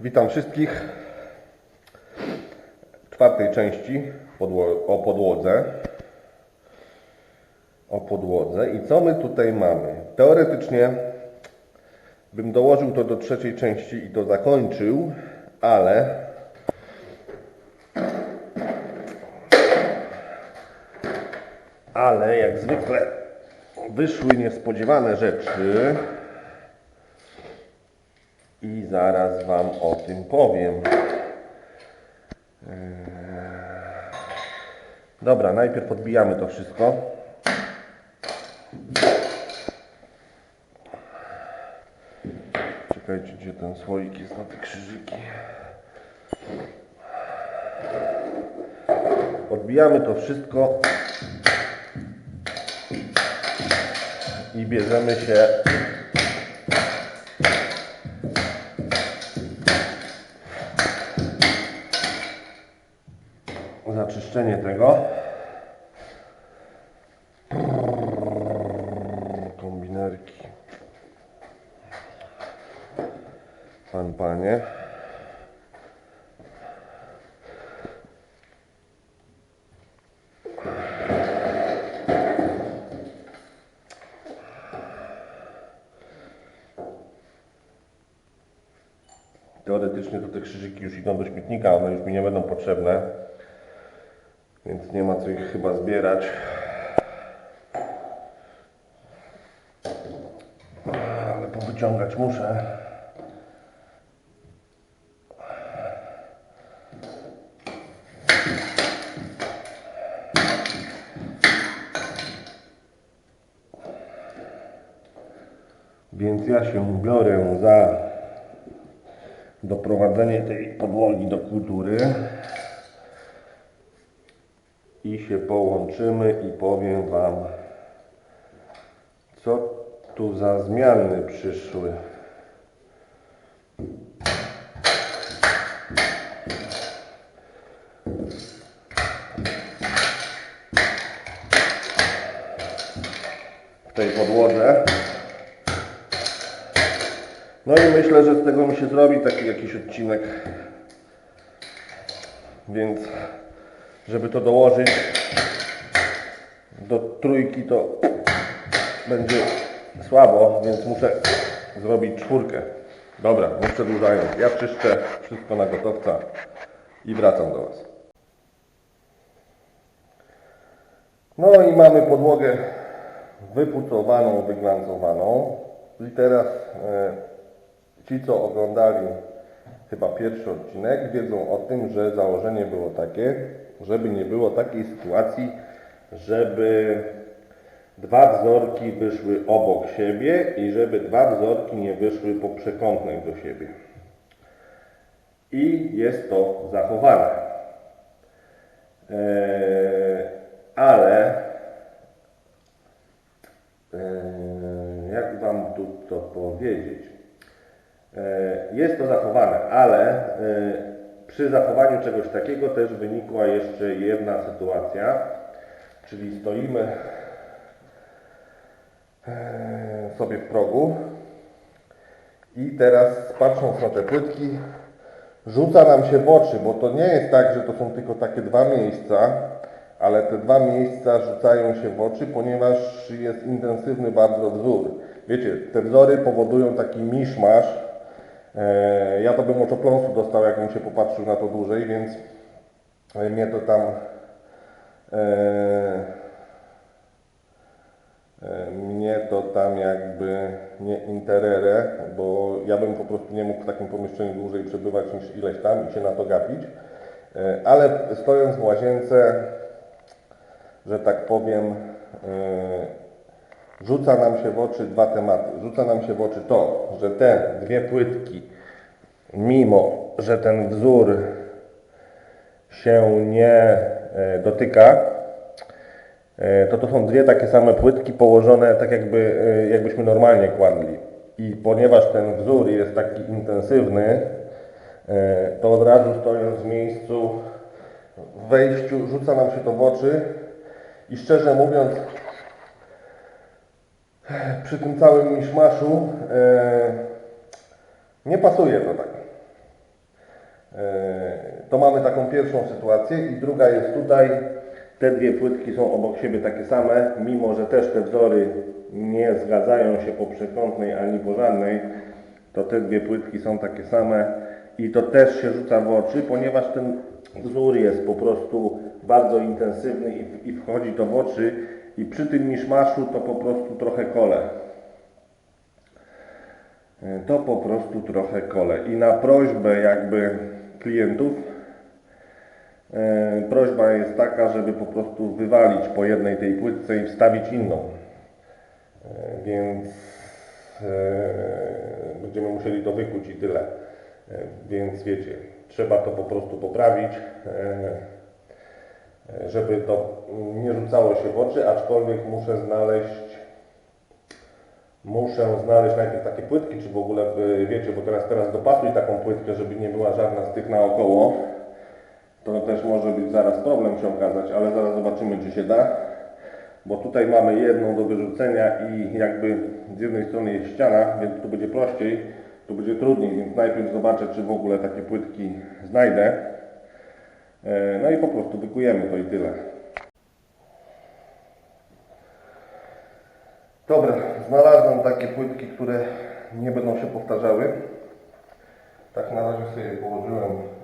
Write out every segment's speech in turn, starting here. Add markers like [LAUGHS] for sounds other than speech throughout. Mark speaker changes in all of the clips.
Speaker 1: Witam wszystkich w czwartej części o podłodze. O podłodze. I co my tutaj mamy? Teoretycznie bym dołożył to do trzeciej części i to zakończył, ale ale jak zwykle wyszły niespodziewane rzeczy i zaraz Wam o tym powiem. Eee, Dobra, najpierw podbijamy to wszystko. Czekajcie, gdzie ten słoik jest na te krzyżyki. Odbijamy to wszystko i bierzemy się za czyszczenie tego. Kombinerki. Pan, panie. Teoretycznie to te krzyżyki już idą do śmietnika, one już mi nie będą potrzebne. Więc nie ma co ich chyba zbierać. Ale powyciągać muszę. Więc ja się biorę za doprowadzenie tej podłogi do kultury i się połączymy i powiem Wam, tu za zmiany przyszły. W tej podłodze. No i myślę, że z tego mi się zrobi taki jakiś odcinek. Więc żeby to dołożyć do trójki to będzie słabo, więc muszę zrobić czwórkę. Dobra, nie przedłużając. Ja czyszczę wszystko na gotowca i wracam do Was. No i mamy podłogę wypucowaną, wyglancowaną. I teraz e, ci, co oglądali chyba pierwszy odcinek, wiedzą o tym, że założenie było takie, żeby nie było takiej sytuacji, żeby dwa wzorki wyszły obok siebie i żeby dwa wzorki nie wyszły po przekątnych do siebie. I jest to zachowane. Eee, ale eee, jak Wam tu to powiedzieć? E, Jest to zachowane, ale e, przy zachowaniu czegoś takiego też wynikła jeszcze jedna sytuacja, czyli stoimy sobie w progu i teraz patrząc na te płytki rzuca nam się w oczy, bo to nie jest tak, że to są tylko takie dwa miejsca, ale te dwa miejsca rzucają się w oczy, ponieważ jest intensywny bardzo wzór. Wiecie, te wzory powodują taki miszmasz, E, Ja to bym oczopląsu dostał, jakbym się popatrzył na to dłużej, więc e, mnie to tam e, e, mnie to tam jakby nie interere, bo ja bym po prostu nie mógł w takim pomieszczeniu dłużej przebywać niż ileś tam i się na to gapić. E, Ale stojąc w łazience, że tak powiem, e, rzuca nam się w oczy dwa tematy. Rzuca nam się w oczy to, że te dwie płytki, mimo że ten wzór się nie e, dotyka, e, to to są dwie takie same płytki położone tak jakby, e, jakbyśmy normalnie kładli. I ponieważ ten wzór jest taki intensywny, e, to od razu stojąc w miejscu, w wejściu, rzuca nam się to w oczy i szczerze mówiąc, przy tym całym miszmaszu e, nie pasuje to tak. To mamy taką pierwszą sytuację i druga jest tutaj. Te dwie płytki są obok siebie takie same, mimo że też te wzory nie zgadzają się po przekątnej ani po żadnej, to te dwie płytki są takie same i to też się rzuca w oczy, ponieważ ten wzór jest po prostu bardzo intensywny i, i wchodzi to w oczy i przy tym miszmaszu to po prostu trochę kole. E, To po prostu trochę kole. I na prośbę jakby klientów prośba jest taka, żeby po prostu wywalić po jednej tej płytce i wstawić inną. E, Więc e, będziemy musieli to wykuć i tyle. E, Więc wiecie, trzeba to po prostu poprawić, e, e, żeby to nie rzucało się w oczy, aczkolwiek muszę znaleźć Muszę znaleźć najpierw takie płytki, czy w ogóle, wiecie, bo teraz, teraz dopasuj taką płytkę, żeby nie była żadna z tych naokoło. To też może być zaraz problem się okazać, ale zaraz zobaczymy, czy się da. Bo tutaj mamy jedną do wyrzucenia i jakby z jednej strony jest ściana, więc tu będzie prościej, tu będzie trudniej, więc najpierw zobaczę, czy w ogóle takie płytki znajdę. E, No i po prostu wykujemy to i tyle. Dobra, znalazłem takie płytki, które nie będą się powtarzały. Tak na razie sobie położyłem,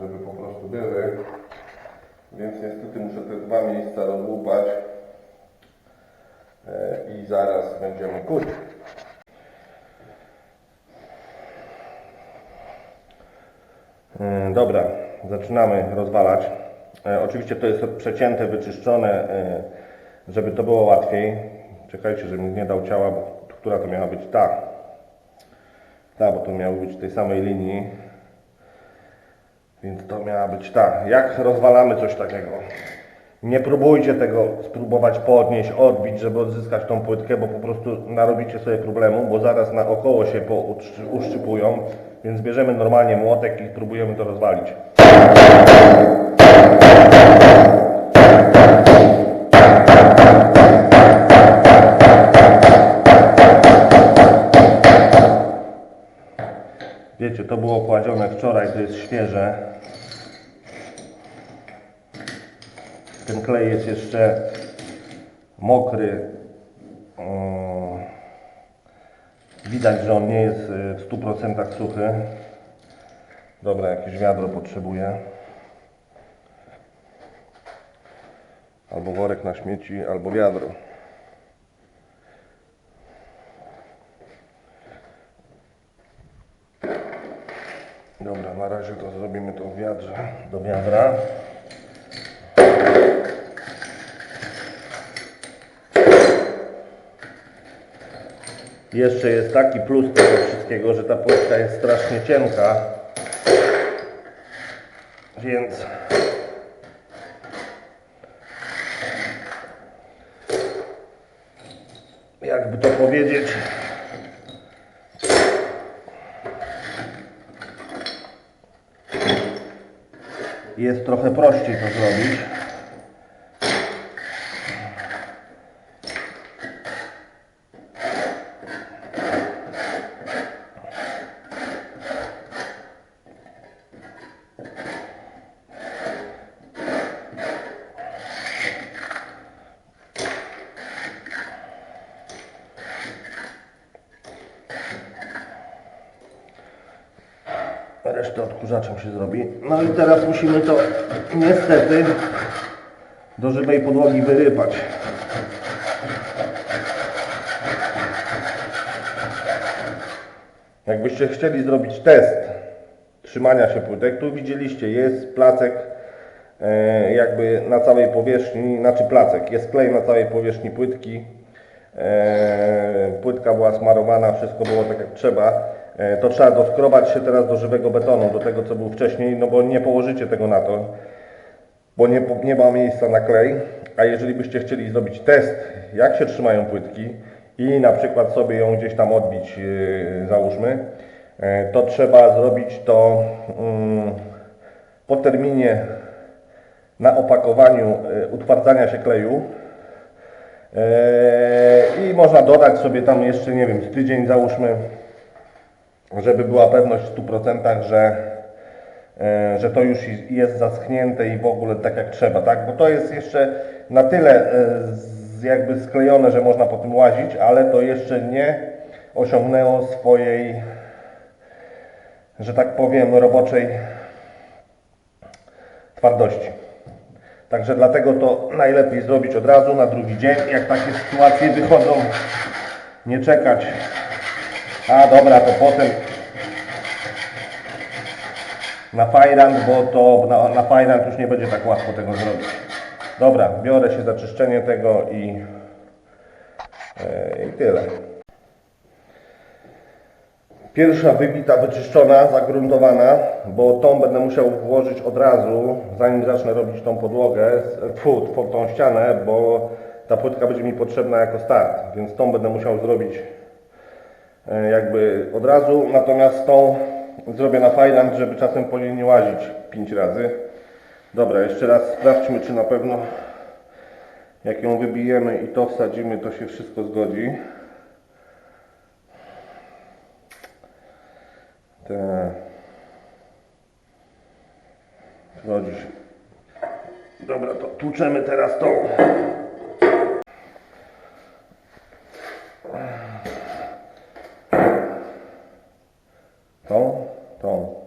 Speaker 1: żeby po prostu były. Więc niestety muszę te dwa miejsca rozłupać. E, I zaraz będziemy kuć. E, Dobra, zaczynamy rozwalać. E, Oczywiście to jest przecięte, wyczyszczone, e, żeby to było łatwiej. Czekajcie, żebym nie dał ciała, bo która to miała być ta. Ta, bo to miało być tej samej linii. Więc to miała być ta. Jak rozwalamy coś takiego? Nie próbujcie tego spróbować podnieść, odbić, żeby odzyskać tą płytkę, bo po prostu narobicie sobie problemu, bo zaraz naokoło się uszczypują, więc bierzemy normalnie młotek i próbujemy to rozwalić. Wiecie, to było kładzione wczoraj, to jest świeże. Ten klej jest jeszcze mokry. Widać, że on nie jest y, w 100% suchy. Dobra, jakieś wiadro potrzebuję. Albo worek na śmieci, albo wiadro. Dobra, na razie to zrobimy to w wiadrze do wiadra. Jeszcze jest taki plus tego wszystkiego, że ta płytka jest strasznie cienka. Więc jakby to powiedzieć, jest trochę prościej to zrobić. Resztę odkurzaczem się zrobi. No i teraz musimy to niestety do żywej podłogi wyrypać. Jakbyście chcieli zrobić test trzymania się płytek, tu widzieliście, jest placek e, jakby na całej powierzchni, znaczy placek, jest klej na całej powierzchni płytki. E, płytka była smarowana, wszystko było tak jak trzeba. E, to trzeba doskrobać się teraz do żywego betonu, do tego co był wcześniej, no bo nie położycie tego na to, bo nie, nie ma miejsca na klej. A jeżeli byście chcieli zrobić test, jak się trzymają płytki i na przykład sobie ją gdzieś tam odbić, e, załóżmy, to trzeba zrobić to mm, po terminie na opakowaniu utwardzania się kleju. Eee, I można dodać sobie tam jeszcze, nie wiem, tydzień załóżmy, żeby była pewność w 100%, że e, że to już jest zaschnięte i w ogóle tak jak trzeba, tak? Bo to jest jeszcze na tyle e, jakby sklejone, że można po tym łazić, ale to jeszcze nie osiągnęło swojej, że tak powiem, roboczej twardości. Także dlatego to najlepiej zrobić od razu na drugi dzień, jak takie sytuacje wychodzą, nie czekać. A dobra, to potem na fajrant, bo to na, na fajrant już nie będzie tak łatwo tego zrobić. Dobra, biorę się za czyszczenie tego i, e, i tyle. Pierwsza wybita, wyczyszczona, zagruntowana, bo tą będę musiał włożyć od razu, zanim zacznę robić tą podłogę, fu, fu, tą ścianę, bo ta płytka będzie mi potrzebna jako start, więc tą będę musiał zrobić e, jakby od razu, natomiast tą zrobię na fajland, żeby czasem po niej nie łazić 5 razy. Dobra, jeszcze raz sprawdźmy, czy na pewno jak ją wybijemy i to wsadzimy, to się wszystko zgodzi. Zgodzi się. Dobra, to tłuczemy teraz. Tą, tą.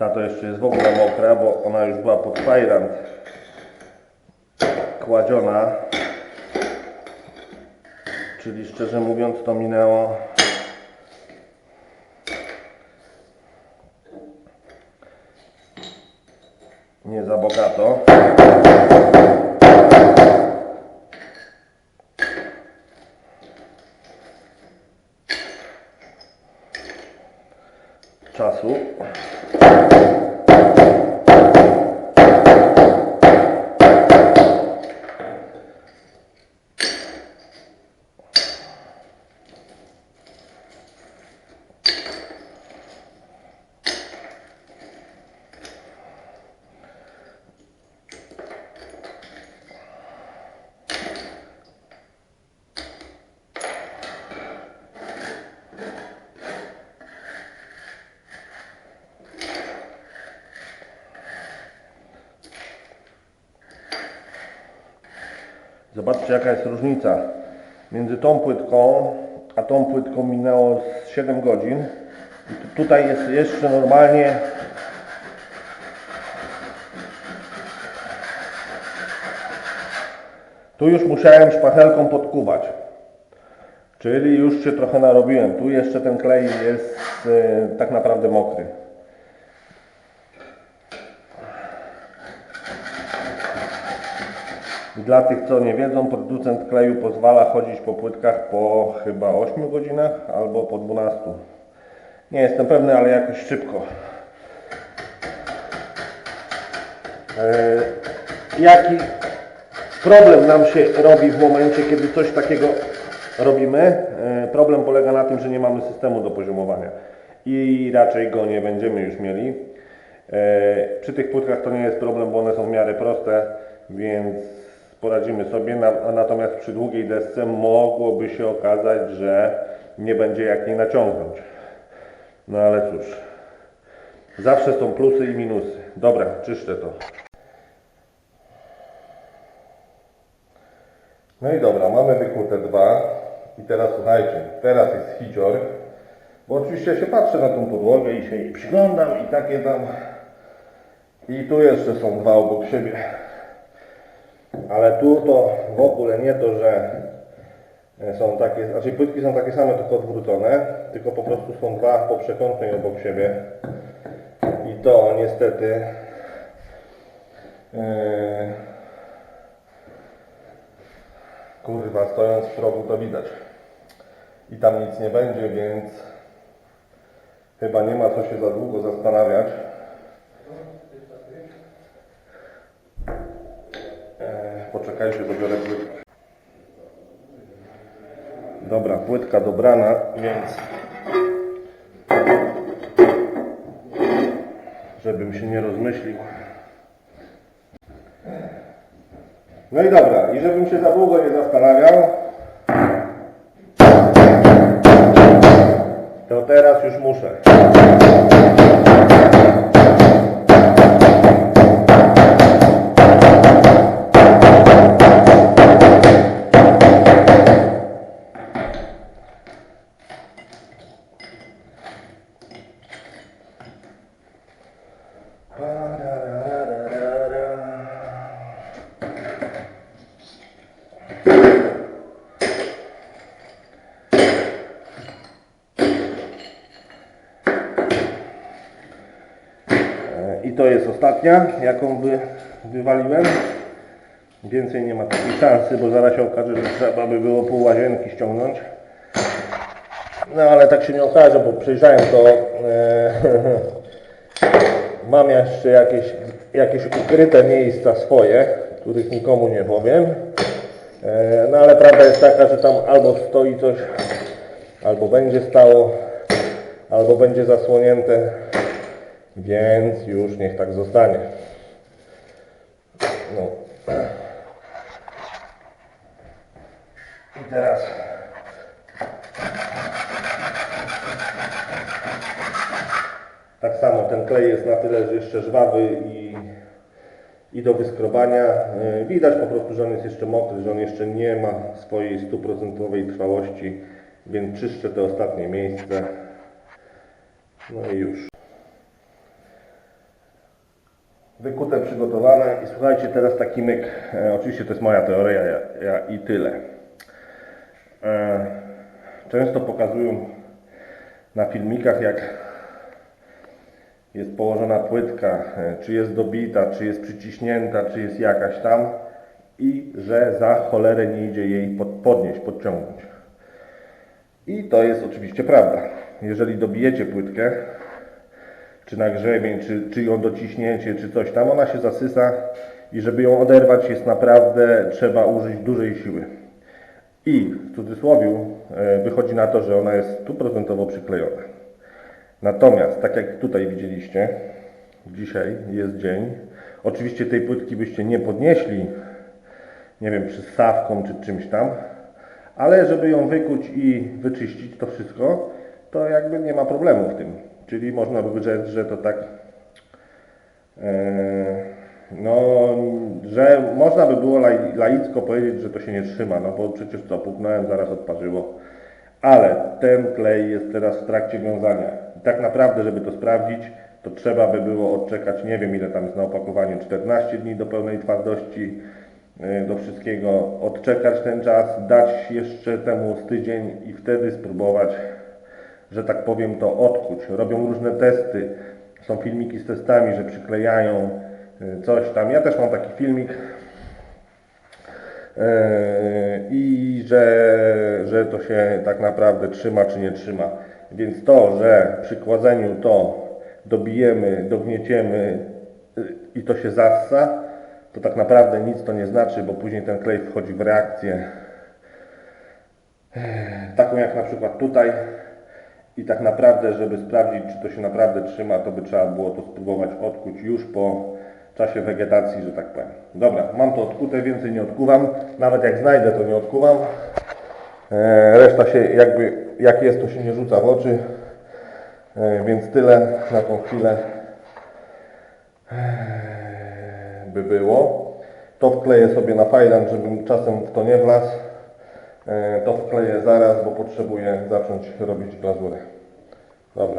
Speaker 1: Ta to jeszcze jest w ogóle mokra, bo ona już była pod fajrant kładziona. Czyli to minęło nie za bogato. Zobaczcie jaka jest różnica między tą płytką a tą płytką minęło z 7 godzin. I tu- tutaj jest jeszcze normalnie Tu już musiałem szpachelką podkuwać. Czyli już się trochę narobiłem. Tu jeszcze ten klej jest e, tak naprawdę mokry. Dla tych, co nie wiedzą, producent kleju pozwala chodzić po płytkach po chyba 8 godzinach albo po 12. Nie jestem pewny, ale jakoś szybko. E, jaki problem nam się robi w momencie, kiedy coś takiego robimy? E, problem polega na tym, że nie mamy systemu do poziomowania i raczej go nie będziemy już mieli. E, Przy tych płytkach to nie jest problem, bo one są w miarę proste, więc poradzimy sobie. Na- Natomiast przy długiej desce mogłoby się okazać, że nie będzie jak jej naciągnąć. No ale cóż, zawsze są plusy i minusy. Dobra, czyszczę to. No i dobra, mamy wykute dwa. I teraz słuchajcie, teraz jest hicior. Bo oczywiście się patrzę na tą podłogę i się jej przyglądam i takie tam. I tu jeszcze są dwa obok siebie. Ale tu to w ogóle nie to, że są takie, znaczy płytki są takie same, tylko odwrócone, tylko po prostu są dwa po przekątnej obok siebie. I to niestety yy, kurwa stojąc w progu to widać. I tam nic nie będzie, więc chyba nie ma co się za długo zastanawiać. E, Poczekajcie, dobiorę płytkę. Dobra, płytka dobrana, więc żebym się nie rozmyślił. No i dobra, i żebym się za długo nie zastanawiał, to teraz już muszę. I to jest ostatnia, jaką wy, wywaliłem. Więcej nie ma takiej szansy, bo zaraz się okaże, że trzeba by było pół łazienki ściągnąć. No ale tak się nie okaże, bo przejrzałem to. E, [LAUGHS] mam jeszcze jakieś, jakieś ukryte miejsca swoje, których nikomu nie powiem. E, no ale prawda jest taka, że tam albo stoi coś, albo będzie stało, albo będzie zasłonięte, więc już niech tak zostanie. No. I teraz tak samo ten klej jest na tyle, że jeszcze żwawy i, i do wyskrobania. Yy, Widać po prostu, że on jest jeszcze mokry, że on jeszcze nie ma swojej stuprocentowej trwałości, więc czyszczę te ostatnie miejsce. No i już. Wykute, przygotowane i słuchajcie, teraz taki myk. E, oczywiście to jest moja teoria ja, ja, i tyle. E, często pokazują na filmikach, jak jest położona płytka, e, czy jest dobita, czy jest przyciśnięta, czy jest jakaś tam i że za cholerę nie idzie jej pod, podnieść, podciągnąć. I to jest oczywiście prawda. Jeżeli dobijecie płytkę, czy na grzebień, czy, czy ją dociśnięcie, czy coś tam, ona się zasysa i żeby ją oderwać jest naprawdę trzeba użyć dużej siły. I w cudzysłowie e, wychodzi na to, że ona jest stuprocentowo przyklejona. Natomiast, tak jak tutaj widzieliście, dzisiaj jest dzień. Oczywiście tej płytki byście nie podnieśli, nie wiem, przystawką czy czymś tam, ale żeby ją wykuć i wyczyścić to wszystko, to jakby nie ma problemu w tym. Czyli można by rzec, że to tak, e, no, że można by było lai- laicko powiedzieć, że to się nie trzyma, no bo przecież co, puknąłem, zaraz odparzyło. Ale ten klej jest teraz w trakcie wiązania. I tak naprawdę, żeby to sprawdzić, to trzeba by było odczekać, nie wiem ile tam jest na opakowaniu, 14 dni do pełnej twardości, y, do wszystkiego, odczekać ten czas, dać jeszcze temu z tydzień i wtedy spróbować, że tak powiem, to odkuć. Robią różne testy, są filmiki z testami, że przyklejają y, coś tam. Ja też mam taki filmik, Yy, i że, że to się tak naprawdę trzyma czy nie trzyma. Więc to, że przy kładzeniu to dobijemy, dognieciemy yy, i to się zassa, to tak naprawdę nic to nie znaczy, bo później ten klej wchodzi w reakcję yy, taką jak na przykład tutaj i tak naprawdę, żeby sprawdzić, czy to się naprawdę trzyma, to by trzeba było to spróbować odkuć już po czasie wegetacji, że tak powiem. Dobra, mam to odkute, więcej nie odkuwam. Nawet jak znajdę, to nie odkuwam. E, reszta się jakby, jak jest, to się nie rzuca w oczy. E, więc tyle na tą chwilę e, by było. To wkleję sobie na fajlan, żebym czasem w to nie wlazł. E, to wkleję zaraz, bo potrzebuję zacząć robić glazurę. Dobra.